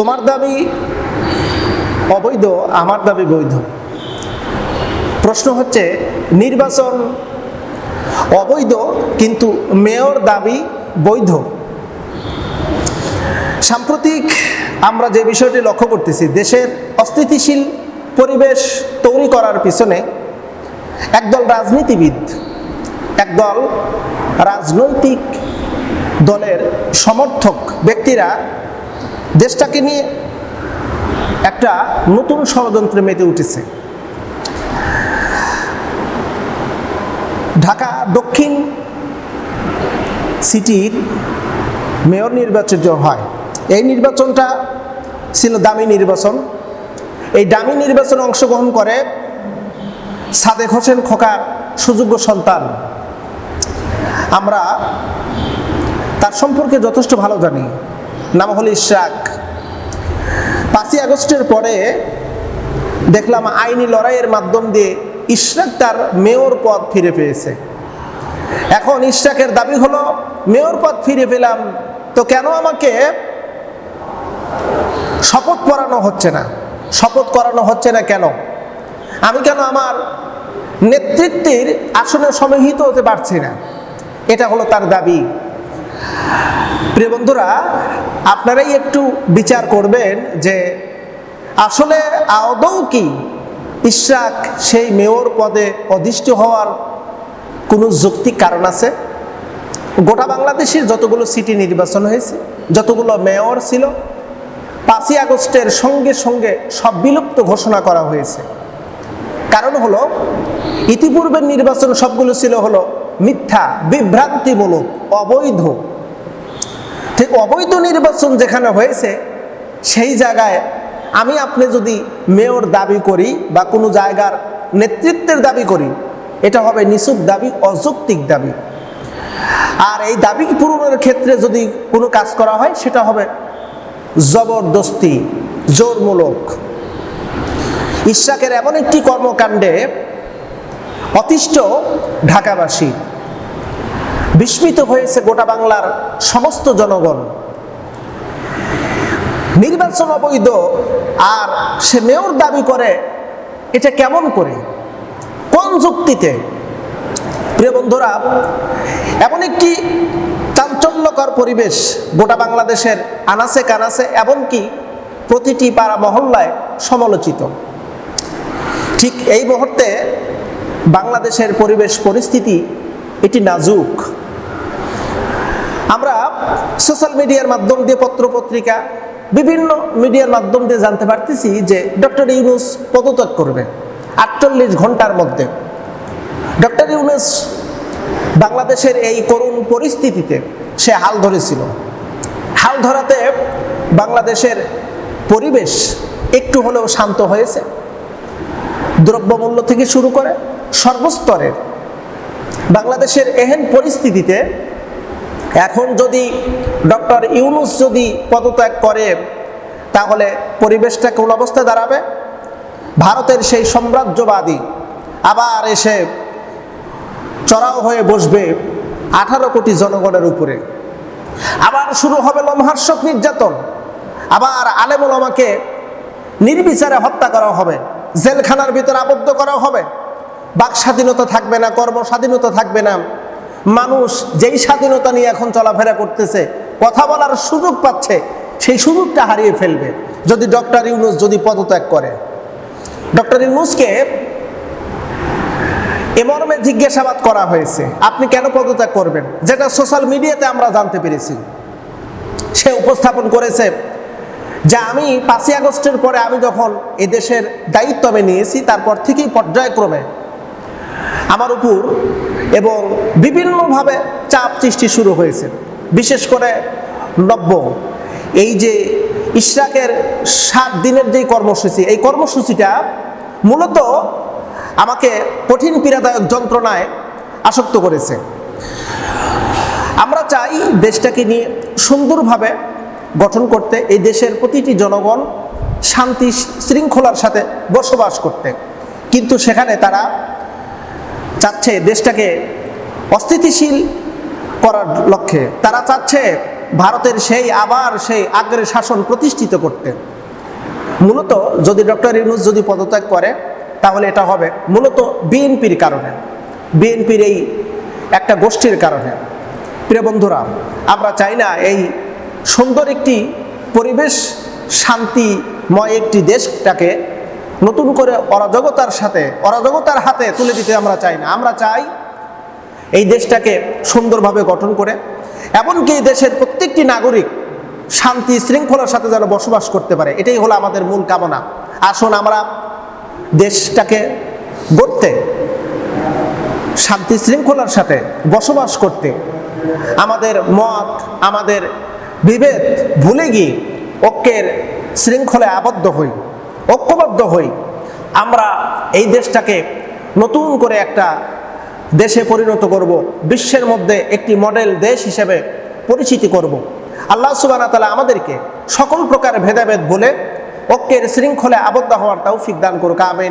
তোমার দাবি অবৈধ, আমার দাবি বৈধ। প্রশ্ন হচ্ছে, নির্বাচন অবৈধ কিন্তু মেয়র দাবি বৈধ? সাম্প্রতিক আমরা যে বিষয়টি লক্ষ্য করতেছি, দেশের অস্থিতিশীল পরিবেশ তৈরি করার পিছনে একদল রাজনীতিবিদ, একদল রাজনৈতিক দলের সমর্থক ব্যক্তিরা দেশটাকে নিয়ে একটা নতুন ষড়যন্ত্রে মেতে উঠেছে। ঢাকা দক্ষিণ সিটির মেয়র নির্বাচিত হয়। এই নির্বাচনটা ছিল দামি নির্বাচন। এই দামি নির্বাচনে অংশগ্রহণ করে সাদেক হোসেন খোকার সুযোগ্য সন্তান। আমরা তার সম্পর্কে যথেষ্ট ভালো জানি। নাম হল ইশরাক পাঁচই আগস্টের পরে দেখলাম আইনি লড়াইয়ের মাধ্যম দিয়ে ইশরাক তার মেয়র পদ ফিরে পেয়েছে। এখন ইশরাকের দাবি হলো, মেয়র পদ ফিরে পেলাম, তো কেন আমাকে শপথ করানো হচ্ছে না? শপথ করানো হচ্ছে না কেন? আমি কেন আমার নেতৃত্বের আসনে সমাহিত হতে পারছি না? এটা হলো তার দাবি। প্রিয় বন্ধুরা আপনারাই একটু বিচার করবেন যে আসলে আদৌ কি ইশরাক সেই মেয়র পদে অধিষ্ঠ হওয়ার কোনো যৌক্তিক কারণ আছে? গোটা বাংলাদেশের যতগুলো সিটি নির্বাচন হয়েছে, যতগুলো মেয়র ছিল, পাঁচই আগস্টের সঙ্গে সঙ্গে সব বিলুপ্ত ঘোষণা করা হয়েছে। কারণ হলো, ইতিপূর্বের নির্বাচন সবগুলো ছিল হলো মিথ্যা, বিভ্রান্তিমূলক, অবৈধ। ঠিক অবৈধ নির্বাচন যেখানে হয়েছে, সেই জায়গায় আমি আপনি যদি মেয়র দাবি করি বা কোনো জায়গার নেতৃত্বের দাবি করি, এটা হবে নিছুক দাবি, অযৌক্তিক দাবি। আর এই দাবি পূরণের ক্ষেত্রে যদি কোনো কাজ করা হয়, সেটা হবে জবরদস্তি, জোরমূলক। ইশাকের এমন একটি কর্মকাণ্ডে অতিষ্ঠ ঢাকাবাসী বিস্মিত হয়েছে গোটা বাংলার সমস্ত জনগণ। নির্বাচন অবৈধ আর সে মেয়র দাবি করে, এটা কেমন করে? কোন যুক্তিতে? প্রিয় বন্ধুরা, এমন একটি চাঞ্চল্যকর পরিবেশ গোটা বাংলাদেশের আনাসে কানাসে এমনকি প্রতিটি পাড়া মহল্লায় সমালোচিত। ঠিক এই মুহূর্তে বাংলাদেশের পরিবেশ পরিস্থিতি এটি নাজুক। আমরা সোশ্যাল মিডিয়ার মাধ্যম দিয়ে পত্রপত্রিকা, বিভিন্ন মিডিয়ার মাধ্যম দিয়ে জানতে পারতেছি যে ডক্টর ইউনুস পদত্যাগ করবে আটচল্লিশ ঘণ্টার মধ্যে। ডক্টর ইউনুস বাংলাদেশের এই করুণ পরিস্থিতিতে সে হাল ধরেছিল। হাল ধরাতে বাংলাদেশের পরিবেশ একটু হলেও শান্ত হয়েছে। দ্রব্যমূল্য থেকে শুরু করে সর্বস্তরের বাংলাদেশের এহেন পরিস্থিতিতে এখন যদি ডক্টর ইউনুস যদি পদত্যাগ করে, তাহলে পরিবেশটা কোন অবস্থায় দাঁড়াবে? ভারতের সেই সাম্রাজ্যবাদী আবার এসে চড়াও হয়ে বসবে আঠারো কোটি জনগণের উপরে। আবার শুরু হবে লমহার্ষক নির্যাতন। আবার আলেমুল আমাকে নির্বিচারে হত্যা করা হবে, জেলখানার ভিতরে আবদ্ধ করা হবে। বাক স্বাধীনতা থাকবে না কর্ম স্বাধীনতা থাকবে না। মানুষ যেই স্বাধীনতা নিয়ে এখন চলাফেরা করতেছে, কথা বলার সুযোগ পাচ্ছে, সেই সুযোগটা হারিয়ে ফেলবে। যদি ডক্টর ইউনুস যদি পদত্যাগ করে। ডক্টর ইউনুসকে এ জিজ্ঞাসাবাদ করা হয়েছে, আপনি কেন পদত্যাগ করবেন? যেটা সোশ্যাল মিডিয়াতে আমরা জানতে পেরেছি। সে উপস্থাপন করেছে যে আমি পাঁচই আগস্টের পরে আমি যখন এ দেশের দায়িত্ব আমি নিয়েছি, তারপর থেকেই পর্যায়ক্রমে আমার উপর এবং বিভিন্নভাবে চাপ সৃষ্টি শুরু হয়েছে। বিশেষ করে নব্য এই যে ইশরাকের সাত দিনের যে কর্মসূচি, এই কর্মসূচিটা মূলত আমাকে কঠিন পীড়াদায়ক যন্ত্রণায় আসক্ত করেছে। আমরা চাই দেশটাকে নিয়ে সুন্দরভাবে গঠন করতে, এই দেশের প্রতিটি জনগণ শান্তি শৃঙ্খলার সাথে বসবাস করতে। কিন্তু সেখানে তারা চাচ্ছে দেশটাকে অস্থিতিশীল করার লক্ষ্যে। তারা চাচ্ছে ভারতের সেই আবার সেই আগ্রে শাসন প্রতিষ্ঠিত করতে। মূলত যদি ডক্টর ইউনুস যদি পদত্যাগ করে, তাহলে এটা হবে মূলত বিএনপির কারণে। বিএনপির এই একটা গোষ্ঠীর কারণে। প্রিয় বন্ধুরা, আমরা চাই না এই সুন্দর একটি পরিবেশ, শান্তিময় একটি দেশটাকে নতুন করে অরাজকতার সাথে, অরাজকতার হাতে তুলে দিতে আমরা চাই না। আমরা চাই এই দেশটাকে সুন্দরভাবে গঠন করে, এমনকি এই দেশের প্রত্যেকটি নাগরিক শান্তি, শৃঙ্খলার সাথে যেন বসবাস করতে পারে। এটাই হলো আমাদের মূল কামনা। আসুন আমরা দেশটাকে গড়তে, শান্তি, শৃঙ্খলার সাথে বসবাস করতে, আমাদের মত, আমাদের বিভেদ ভুলে গিয়ে ঐক্যের শৃঙ্খলায় আবদ্ধ হই। ঐক্যবদ্ধ হই। আমরা এই দেশটাকে নতুন করে একটা দেশে পরিণত করব, বিশ্বের মধ্যে একটি মডেল দেশ হিসেবে পরিচিতি করব। আল্লাহ সুবাহ তালা আমাদেরকে সকল প্রকার ভেদাভেদ বলে ঐক্যের শৃঙ্খলে আবদ্ধ হওয়ার তৌফিক দান করুক, আমেন।